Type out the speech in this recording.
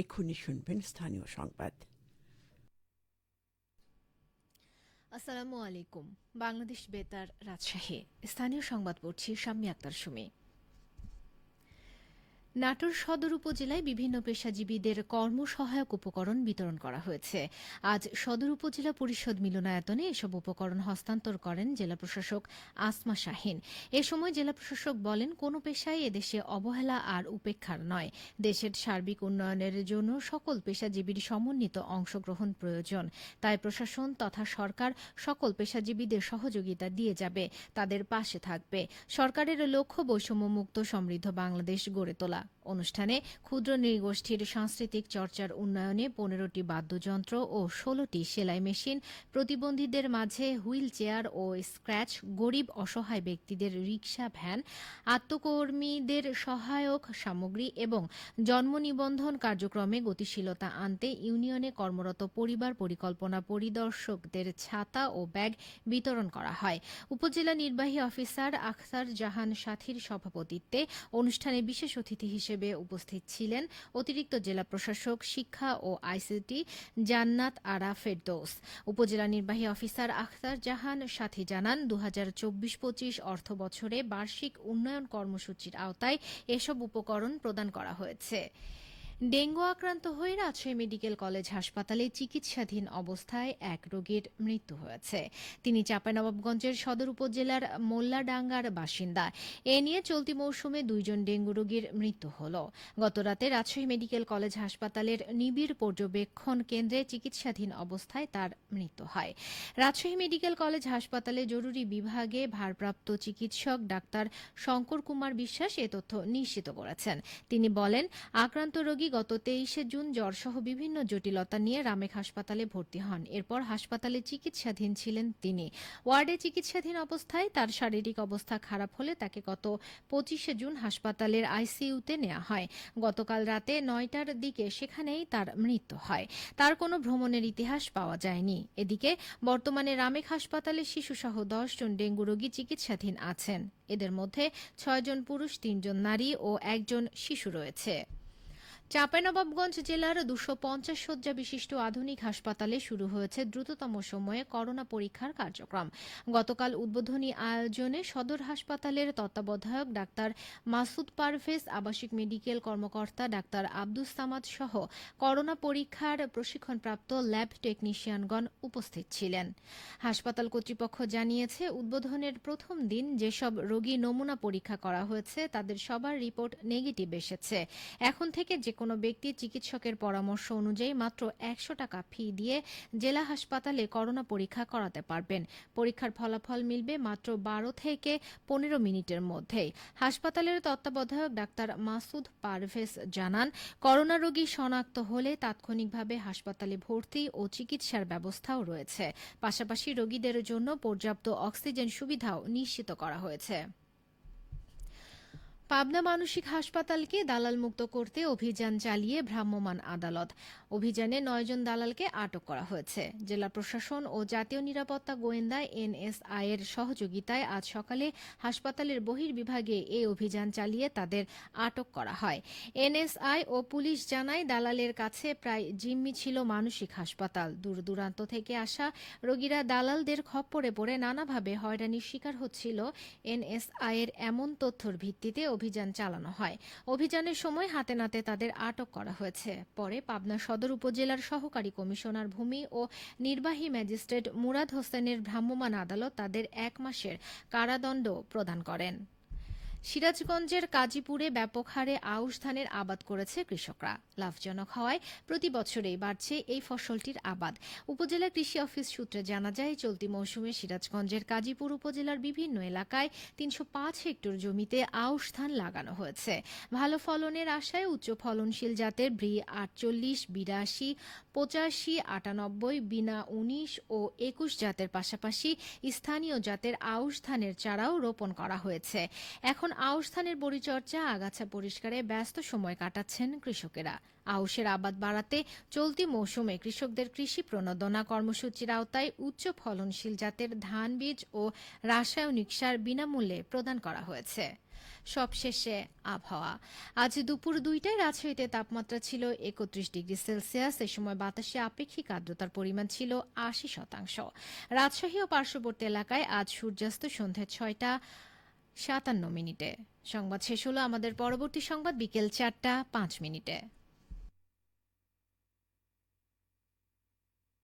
এক্ষুনি শুনবেন স্থানীয় সংবাদ। আসসালামু আলাইকুম। বাংলাদেশ বেতার রাজশাহী। স্থানীয় সংবাদ পড়ছি শাম্মী আক্তার সুমি। নাটোর সদর উপজেলায় বিভিন্ন পেশাজীবীদের কর্মসহায়ক উপকরণ বিতরণ করা হয়েছে। আজ সদর উপজেলা পরিষদ মিলনায়তনে এসব উপকরণ হস্তান্তর করেন জেলা প্রশাসক আসমা শাহিন। এ সময় জেলা প্রশাসক বলেন, কোনো পেশায় এদেশে অবহেলা আর উপেক্ষার নয়। দেশের সার্বিক উন্নয়নের জন্য সকল পেশাজীবীর সমন্বিত অংশগ্রহণ প্রয়োজন। তাই প্রশাসন তথা সরকার সকল পেশাজীবীদের সহযোগিতা দিয়ে যাবে, তাদের পাশে থাকবে। সরকারের লক্ষ্য বৈষম্যমুক্ত সমৃদ্ধ বাংলাদেশ গড়ে তোলা। অনুষ্ঠানে ক্ষুদ্র নৃগোষ্ঠীর সাংস্কৃতিক চর্চার উন্নয়নে পনেরোটি বাদ্যযন্ত্র ও ষোলোটি সেলাই মেশিন, প্রতিবন্ধীদের মাঝে হুইল চেয়ার ও স্ক্র্যাচ, গরিব অসহায় ব্যক্তিদের রিক্সা ভ্যান, আত্মকর্মীদের সহায়ক সামগ্রী এবং জন্ম নিবন্ধন কার্যক্রমে গতিশীলতা আনতে ইউনিয়নে কর্মরত পরিবার পরিকল্পনা পরিদর্শকদের ছাতা ও ব্যাগ বিতরণ করা হয়। উপজেলা নির্বাহী অফিসার আখতার জাহান সাথীর সভাপতিত্বে অনুষ্ঠানে বিশেষ অতিথি হিসেবে উপস্থিত ছিলেন অতিরিক্ত জেলা প্রশাসক, শিক্ষা ও আইসিটি জান্নাত আরা ফেরদৌস। উপজেলা নির্বাহী অফিসার আখতার জাহান সাথী জানান দু হাজার চব্বিশ পঁচিশ অর্থ বছরে বার্ষিক উন্নয়ন কর্মসূচির আওতায় এসব উপকরণ প্রদান করা হয়েছে। ডেঙ্গু আক্রান্ত হয়ে রাজশাহী মেডিকেল কলেজ হাসপাতালে চিকিৎসাধীন অবস্থায় এক রোগীর মৃত্যু হয়েছে। তিনি চাঁপাইনবাবগঞ্জের সদর উপজেলার মোল্লাডাঙ্গার বাসিন্দা। এ নিয়ে চলতি মৌসুমে দুইজন ডেঙ্গু রোগীর মৃত্যু হল। গতরাতে রাজশাহী মেডিকেল কলেজ হাসপাতালের নিবিড় পর্যবেক্ষণ কেন্দ্রে চিকিৎসাধীন অবস্থায় তার মৃত্যু হয়। রাজশাহী মেডিকেল কলেজ হাসপাতালে জরুরি বিভাগে ভারপ্রাপ্ত চিকিৎসক ডাক্তার শঙ্কর কুমার বিশ্বাস এ তথ্য নিশ্চিত করেছেন। তিনি বলেন, আক্রান্ত রোগী গত তেইশে জুন জ্বরসহ বিভিন্ন জটিলতা নিয়ে রামেক হাসপাতালে ভর্তি হন। এরপর হাসপাতালে চিকিৎসাধীন ছিলেন তিনি। ওয়ার্ডে চিকিৎসাধীন অবস্থায় তার শারীরিক অবস্থা খারাপ হলে তাকে গত পঁচিশে জুন হাসপাতালের আইসিইউতে নেওয়া হয়। গতকাল রাতে নয়টার দিকে সেখানেই তার মৃত্যু হয়। তার কোনো ভ্রমণের ইতিহাস পাওয়া যায়নি। এদিকে বর্তমানে রামেক হাসপাতালে শিশুসহ দশ জন ডেঙ্গু রোগী চিকিৎসাধীন আছেন। এদের মধ্যে ছয়জন পুরুষ, তিনজন নারী ও একজন শিশু রয়েছে। চাঁপাইনবাবগঞ্জ জেলার দুশো পঞ্চাশ শয্যা বিশিষ্ট আধুনিক হাসপাতালে শুরু হয়েছে দ্রুততম সময়ে করোনা পরীক্ষার কার্যক্রম। গতকাল উদ্বোধনী আয়োজনে সদর হাসপাতালের তত্ত্বাবধায়ক ডাক্তার মাসুদ পারভেজ, আবাসিক মেডিকেল কর্মকর্তা ডাক্তার আব্দুস সামাদ সহ করোনা পরীক্ষার প্রশিক্ষণপ্রাপ্ত ল্যাব টেকনিশিয়ানগণ উপস্থিত ছিলেন। হাসপাতাল কর্তৃপক্ষ জানিয়েছে, উদ্বোধনের প্রথম দিন যেসব রোগী নমুনা পরীক্ষা করা হয়েছে, তাদের সবার রিপোর্ট নেগেটিভ এসেছে। এখন থেকে যে কোনো ব্যক্তি চিকিৎসকের পরামর্শ অনুযায়ী মাত্র একশো টাকা ফি দিয়ে জেলা হাসপাতালে করোনা পরীক্ষা করাতে পারবেন। পরীক্ষার ফলাফল মিলবে মাত্র বারো থেকে পনেরো মিনিটের মধ্যেই। হাসপাতালের তত্ত্বাবধায়ক ডাক্তার মাসুদ পারভেজ জানান, করোনা রোগী শনাক্ত হলে তাৎক্ষণিকভাবে হাসপাতালে ভর্তি ও চিকিৎসার ব্যবস্থাও রয়েছে। পাশাপাশি রোগীদের জন্য পর্যাপ্ত অক্সিজেন সুবিধাও নিশ্চিত করা হয়েছে। পাবনা মানসিক হাসপাতালকে দালাল মুক্ত করতে অভিযান চালিয়ে ভ্রাম্যমাণ আদালত। অভিযানে নয়জন দালালকে আটক করা হয়েছে। জেলা প্রশাসন ও জাতীয় নিরাপত্তা গোয়েন্দা এনএসআই এর সহযোগিতায় আজ সকালে হাসপাতালের বহির্বিভাগে এই অভিযান চালিয়ে তাদের আটক করা হয়। এনএসআই ও পুলিশ জানায়, দালালের কাছে প্রায় জিম্মি ছিল মানসিক হাসপাতাল। দূর দূরান্ত থেকে আসা রোগীরা দালালদের খপ্পরে পড়ে, নানাভাবে হয়রানির শিকার হচ্ছিল। এনএসআই এর এমন তথ্যর ভিত্তিতে অভিযান চালানো হয়। অভিযানের সময় হাতে নাতে তাদের আটক করা হয়েছে। পরে পাবনা সদর উপজেলার সহকারী কমিশনার ভূমি ও নির্বাহী ম্যাজিস্ট্রেট মুরাদ হোসেনের ভ্রাম্যমাণ আদালত তাদের এক মাসের কারাদণ্ড প্রদান করেন। সিরাজগঞ্জের কাজীপুরে ব্যাপক হারে আউশ ধানের আবাদ করেছে কৃষকরা। লাভজনক হওয়ায় প্রতি বছরেই বাড়ছে এই ফসলটির আবাদ। উপজেলা কৃষি অফিস সূত্রে জানা যায়, চলতি মৌসুমে সিরাজগঞ্জের কাজীপুর উপজেলার বিভিন্ন এলাকায় তিনশো পাঁচ হেক্টর জমিতে আউশ ধান লাগানো হয়েছে। ভালো ফলনের আশায় উচ্চ ফলনশীল জাতের ব্রি আটচল্লিশ, বিরাশি, পঁচাশি, আটানব্বই, বিনা উনিশ ও একুশ জাতের পাশাপাশি স্থানীয় জাতের আউশ ধানের চারাও রোপণ করা হয়েছে। এখন এখন আউশ ধানের পরিচর্যা আগাছা পরিষ্কারে ব্যস্ত সময় কাটাচ্ছেন কৃষকেরা। আউশের আবাদ বাড়াতে চলতি মৌসুমে কৃষকদের কৃষি প্রণোদনা কর্মসূচির আওতায় উচ্চ ফলনশীল জাতের ধান বীজ ও রাসায়নিক সার বিনামূল্যে প্রদান করা হয়েছে। সবশেষে আবহাওয়া। আজ দুপুর দুইটায় রাজশাহীতে তাপমাত্রা ছিল একত্রিশ ডিগ্রি সেলসিয়াস। এ সময় বাতাসে আপেক্ষিক আর্দ্রতার পরিমাণ ছিল আশি শতাংশ। রাজশাহী ও পার্শ্ববর্তী এলাকায় আজ সূর্যাস্ত সন্ধ্যা ছয়টা সাতান্ন মিনিটে। সংবাদ শেষ হলো আমাদের পরবর্তী সংবাদ বিকেল চারটা পাঁচ মিনিটে।